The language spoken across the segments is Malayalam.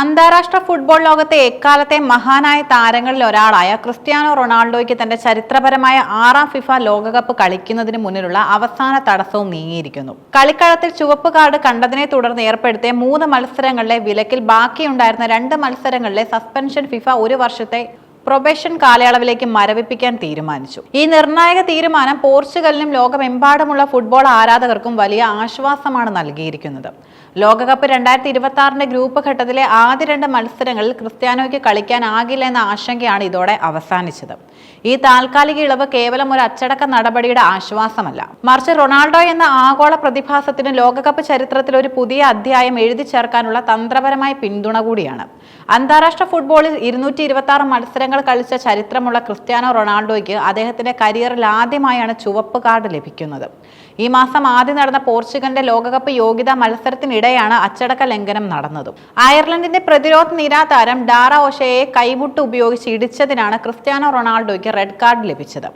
അന്താരാഷ്ട്ര ഫുട്ബോൾ ലോകത്തെ എക്കാലത്തെ മഹാനായ താരങ്ങളിൽ ഒരാളായ ക്രിസ്ത്യാനോ റൊണാൾഡോയ്ക്ക് തന്റെ ചരിത്രപരമായ ആറാം ഫിഫ ലോകകപ്പ് കളിക്കുന്നതിന് മുന്നിലുള്ള അവസാന തടസ്സവും നീങ്ങിയിരിക്കുന്നു. കളിക്കളത്തിൽ ചുവപ്പ് കാർഡ് കണ്ടതിനെ തുടർന്ന് ഏർപ്പെടുത്തിയ മൂന്ന് മത്സരങ്ങളിലെ വിലക്കിൽ ബാക്കിയുണ്ടായിരുന്ന രണ്ട് മത്സരങ്ങളിലെ സസ്പെൻഷൻ ഫിഫ ഒരു വർഷത്തെ പ്രൊബേഷൻ കാലയളവിലേക്ക് മരവിപ്പിക്കാൻ തീരുമാനിച്ചു. ഈ നിർണായക തീരുമാനം പോർച്ചുഗലിനും ലോകമെമ്പാടുമുള്ള ഫുട്ബോൾ ആരാധകർക്കും വലിയ ആശ്വാസമാണ് നൽകിയിരിക്കുന്നത്. ലോകകപ്പ് രണ്ടായിരത്തി ഇരുപത്തി ആറിന്റെ ഗ്രൂപ്പ് ഘട്ടത്തിലെ ആദ്യ രണ്ട് മത്സരങ്ങളിൽ ക്രിസ്ത്യാനോയ്ക്ക് കളിക്കാനാകില്ല എന്ന ആശങ്കയാണ് ഇതോടെ അവസാനിച്ചത്. ഈ താൽക്കാലിക ഇളവ് കേവലം ഒരു അച്ചടക്ക നടപടിയുടെ ആശ്വാസമല്ല. മറിച്ച് റൊണാൾഡോ എന്ന ആഗോള പ്രതിഭാസത്തിന് ലോകകപ്പ് ചരിത്രത്തിൽ ഒരു പുതിയ അധ്യായം എഴുതി ചേർക്കാനുള്ള തന്ത്രപരമായ പിന്തുണ കൂടിയാണ്. അന്താരാഷ്ട്ര ഫുട്ബോളിൽ ഇരുന്നൂറ്റി മത്സരങ്ങൾ കളിച്ച ചരിത്രമുള്ള ക്രിസ്ത്യാനോ റൊണാൾഡോയ്ക്ക് അദ്ദേഹത്തിന്റെ കരിയറിൽ ആദ്യമായാണ് ചുവപ്പ് കാർഡ് ലഭിക്കുന്നത്. ഈ മാസം ആദ്യം നടന്ന പോർച്ചുഗലിന്റെ ലോകകപ്പ് യോഗ്യതാ മത്സരത്തിനിടെയാണ് അച്ചടക്ക ലംഘനം നടന്നത്. അയർലൻഡിന്റെ പ്രതിരോധ നിര താരം ഡാറ ഓഷയെ കൈമുട്ട് ഉപയോഗിച്ച് ഇടിച്ചതിനാണ് ക്രിസ്ത്യാനോ റൊണാൾഡോയ്ക്ക് റെഡ് കാർഡ് ലഭിച്ചത്.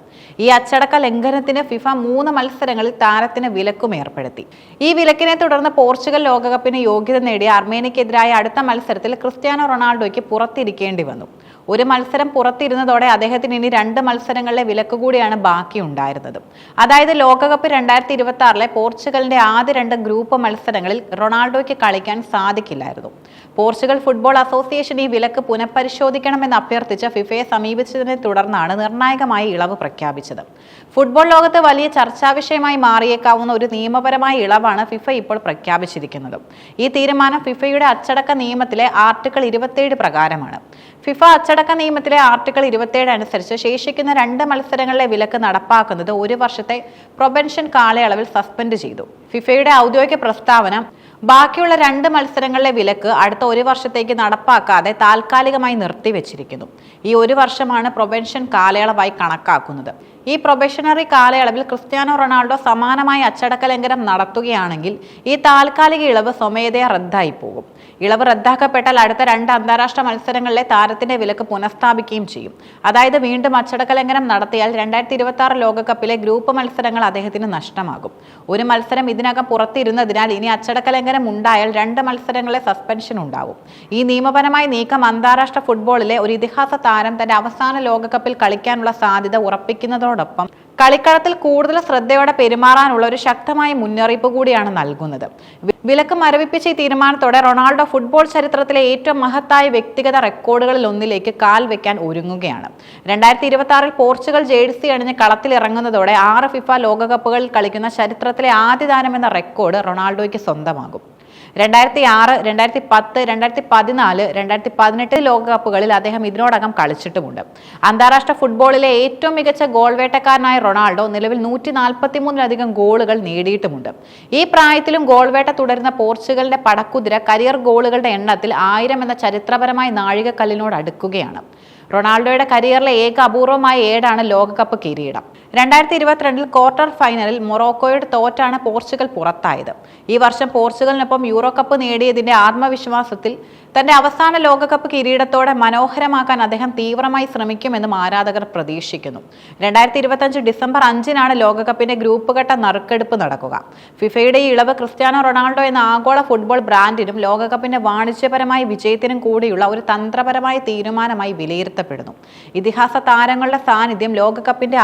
ഈ അച്ചടക്ക ലംഘനത്തിന് ഫിഫ മൂന്ന് മത്സരങ്ങളിൽ താരത്തിന് വിലക്കും ഏർപ്പെടുത്തി. ഈ വിലക്കിനെ തുടർന്ന് പോർച്ചുഗൽ ലോകകപ്പിന് യോഗ്യത നേടിയ അർമേനിയക്കെതിരായ അടുത്ത മത്സരത്തിൽ ക്രിസ്ത്യാനോ റൊണാൾഡോയ്ക്ക് പുറത്തിരിക്കേണ്ടി വന്നു. ഒരു മത്സരം പുറത്തിരുന്നതോടെ അദ്ദേഹത്തിന് ഇനി രണ്ട് മത്സരങ്ങളിലെ വിലക്ക് കൂടിയാണ് ബാക്കി ഉണ്ടായിരുന്നത്. അതായത് ലോകകപ്പ് രണ്ടായിരത്തി ഇരുപത്തി ആറിലെ പോർച്ചുഗലിന്റെ ആദ്യ രണ്ട് ഗ്രൂപ്പ് മത്സരങ്ങളിൽ റൊണാൾഡോയ്ക്ക് കളിക്കാൻ സാധിക്കില്ലായിരുന്നു. പോർച്ചുഗൽ ഫുട്ബോൾ അസോസിയേഷൻ ഈ വിലക്ക് പുനഃപരിശോധിക്കണമെന്ന് അഭ്യർത്ഥിച്ച ഫിഫയെ സമീപിച്ചതിനെ തുടർന്നാണ് നിർണായകമായി ഇളവ് പ്രഖ്യാപിച്ചത്. ഫുട്ബോൾ ലോകത്ത് വലിയ ചർച്ചാ വിഷയമായി മാറിയേക്കാവുന്ന ഒരു നിയമപരമായ ഇളവാണ് ഫിഫ ഇപ്പോൾ പ്രഖ്യാപിച്ചിരിക്കുന്നത്. ഈ തീരുമാനം ഫിഫയുടെ അച്ചടക്ക നിയമത്തിലെ ആർട്ടിക്കിൾ ഇരുപത്തിയേഴ് പ്രകാരമാണ്. ഫിഫ അച്ചടക്ക നിയമത്തിലെ ആർട്ടിക്കിൾ ഇരുപത്തിയേഴ് അനുസരിച്ച് ശേഷിക്കുന്ന രണ്ട് മത്സരങ്ങളിലെ വിലക്ക് നടപ്പാക്കുന്നത് ഒരു വർഷത്തെ പ്രൊബൻഷൻ കാലയളവിൽ സസ്പെൻഡ് ചെയ്തു. ഫിഫയുടെ ഔദ്യോഗിക പ്രസ്താവന ബാക്കിയുള്ള രണ്ട് മത്സരങ്ങളിലെ വിലക്ക് അടുത്ത ഒരു വർഷത്തേക്ക് നടപ്പാക്കാതെ താൽക്കാലികമായി നിർത്തിവെച്ചിരിക്കുന്നു. ഈ ഒരു വർഷമാണ് പ്രൊബൻഷൻ കാലയളവായി കണക്കാക്കുന്നത്. ഈ പ്രൊബഷണറി കാലയളവിൽ ക്രിസ്ത്യാനോ റൊണാൾഡോ സമാനമായ അച്ചടക്ക ലംഘനം നടത്തുകയാണെങ്കിൽ ഈ താൽക്കാലിക ഇളവ് സ്വമേധയാ റദ്ദായി പോകും. ഇളവ് റദ്ദാക്കപ്പെട്ടാൽ അടുത്ത രണ്ട് അന്താരാഷ്ട്ര മത്സരങ്ങളിലെ താരത്തിന്റെ വിലക്ക് പുനഃസ്ഥാപിക്കുകയും ചെയ്യും. അതായത് വീണ്ടും അച്ചടക്ക ലംഘനം നടത്തിയാൽ രണ്ടായിരത്തി ഇരുപത്തി ആറ് ലോകകപ്പിലെ ഗ്രൂപ്പ് മത്സരങ്ങൾ അദ്ദേഹത്തിന് നഷ്ടമാകും. ഒരു മത്സരം ഇതിനകം പുറത്തിരുന്നതിനാൽ ഇനി അച്ചടക്ക ലംഘനം ഉണ്ടായാൽ രണ്ട് മത്സരങ്ങളെ സസ്പെൻഷൻ ഉണ്ടാവും. ഈ നിയമപരമായ നീക്കം അന്താരാഷ്ട്ര ഫുട്ബോളിലെ ഒരു ഇതിഹാസ താരം തന്റെ അവസാന ലോകകപ്പിൽ കളിക്കാനുള്ള സാധ്യത ഉറപ്പിക്കുന്നതോടൊപ്പം കളിക്കളത്തിൽ കൂടുതൽ ശ്രദ്ധയോടെ പെരുമാറാനുള്ള ഒരു ശക്തമായ മുന്നറിയിപ്പ് കൂടിയാണ് നൽകുന്നത്. വിലക്ക് മരവിപ്പിച്ച ഈ തീരുമാനത്തോടെ റൊണാൾഡോ ഫുട്ബോൾ ചരിത്രത്തിലെ ഏറ്റവും മഹത്തായ വ്യക്തിഗത റെക്കോർഡുകളിൽ ഒന്നിലേക്ക് കാൽ വെക്കാൻ ഒരുങ്ങുകയാണ്. രണ്ടായിരത്തി ഇരുപത്തി ആറിൽ പോർച്ചുഗൽ ജേഴ്സി അണിഞ്ഞ് കളത്തിലിറങ്ങുന്നതോടെ ആറ് ഫിഫ ലോകകപ്പുകളിൽ കളിക്കുന്ന ചരിത്രത്തിലെ ആദ്യ എന്ന റെക്കോർഡ് റൊണാൾഡോയ്ക്ക് സ്വന്തമാകും. രണ്ടായിരത്തി ആറ് രണ്ടായിരത്തി പത്ത് രണ്ടായിരത്തി പതിനാല് രണ്ടായിരത്തി പതിനെട്ട് ലോകകപ്പുകളിൽ അദ്ദേഹം ഇതിനോടകം കളിച്ചിട്ടുമുണ്ട്. അന്താരാഷ്ട്ര ഫുട്ബോളിലെ ഏറ്റവും മികച്ച ഗോൾ വേട്ടക്കാരനായ റൊണാൾഡോ നിലവിൽ നൂറ്റി നാൽപ്പത്തി മൂന്നിലധികം ഗോളുകൾ നേടിയിട്ടുമുണ്ട്. ഈ പ്രായത്തിലും ഗോൾ വേട്ട തുടരുന്ന പോർച്ചുഗലിന്റെ പടക്കുതിര കരിയർ ഗോളുകളുടെ എണ്ണത്തിൽ ആയിരം എന്ന ചരിത്രപരമായ നാഴികക്കല്ലിനോട് അടുക്കുകയാണ്. റൊണാൾഡോയുടെ കരിയറിലെ ഏക അപൂർവമായ ഏടാണ് ലോകകപ്പ് കിരീടം. രണ്ടായിരത്തി ഇരുപത്തിരണ്ടിൽ ക്വാർട്ടർ ഫൈനലിൽ മൊറോക്കോയോട് തോറ്റാണ് പോർച്ചുഗൽ പുറത്തായത്. ഈ വർഷം പോർച്ചുഗലിനൊപ്പം യൂറോ കപ്പ് നേടിയതിന്റെ ആത്മവിശ്വാസത്തിൽ തന്റെ അവസാന ലോകകപ്പ് കിരീടത്തോടെ മനോഹരമാക്കാൻ അദ്ദേഹം തീവ്രമായി ശ്രമിക്കുമെന്നും ആരാധകർ പ്രതീക്ഷിക്കുന്നു. രണ്ടായിരത്തി ഇരുപത്തഞ്ച് ഡിസംബർ അഞ്ചിനാണ് ലോകകപ്പിന്റെ ഗ്രൂപ്പ് ഘട്ട നറുക്കെടുപ്പ് നടക്കുക. ഫിഫയുടെ ഈ ഇളവ് ക്രിസ്ത്യാനോ റൊണാൾഡോ എന്ന ആഗോള ഫുട്ബോൾ ബ്രാൻഡിനും ലോകകപ്പിന്റെ വാണിജ്യപരമായ വിജയത്തിനും കൂടിയുള്ള ഒരു തന്ത്രപരമായ തീരുമാനമായി വിലയിരുത്തപ്പെടുന്നു. ഇതിഹാസ താരങ്ങളുടെ സാന്നിധ്യം ലോകകപ്പിന്റെ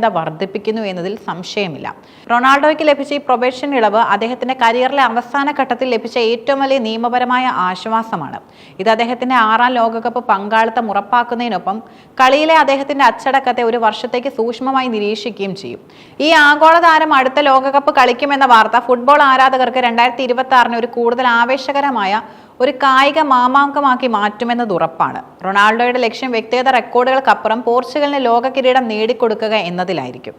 ആകർഷണീയത വർദ്ധിപ്പിക്കുന്നു എന്നതിൽ സംശയമില്ല. റൊണാൾഡോയ്ക്ക് ലഭിച്ച ഈ പ്രൊബേഷൻ ഇളവ് അദ്ദേഹത്തിന്റെ കരിയറിലെ അവസാന ഘട്ടത്തിൽ ലഭിച്ച ഏറ്റവും വലിയ നിയമപരമായ ആശ്വാസമാണ്. ഇത് അദ്ദേഹത്തിന്റെ ആറാം ലോകകപ്പ് പങ്കാളിത്തം ഉറപ്പാക്കുന്നതിനൊപ്പം കളിയിലെ അദ്ദേഹത്തിന്റെ അച്ചടക്കത്തെ ഒരു വർഷത്തേക്ക് സൂക്ഷ്മമായി നിരീക്ഷിക്കുകയും ചെയ്യും. ഈ ആഗോള താരം അടുത്ത ലോകകപ്പ് കളിക്കുമെന്ന വാർത്ത ഫുട്ബോൾ ആരാധകർക്ക് രണ്ടായിരത്തി ഇരുപത്തി ആറിന് ഒരു കൂടുതൽ ആവേശകരമായ ഒരു കായിക മാമാങ്കമാക്കി മാറ്റുമെന്നത് ഉറപ്പാണ്. റൊണാൾഡോയുടെ ലക്ഷ്യം വ്യക്തിഗത റെക്കോർഡുകൾക്കപ്പുറം പോർച്ചുഗലിന് ലോക കിരീടം നേടിക്കൊടുക്കുക എന്നതിലായിരിക്കും.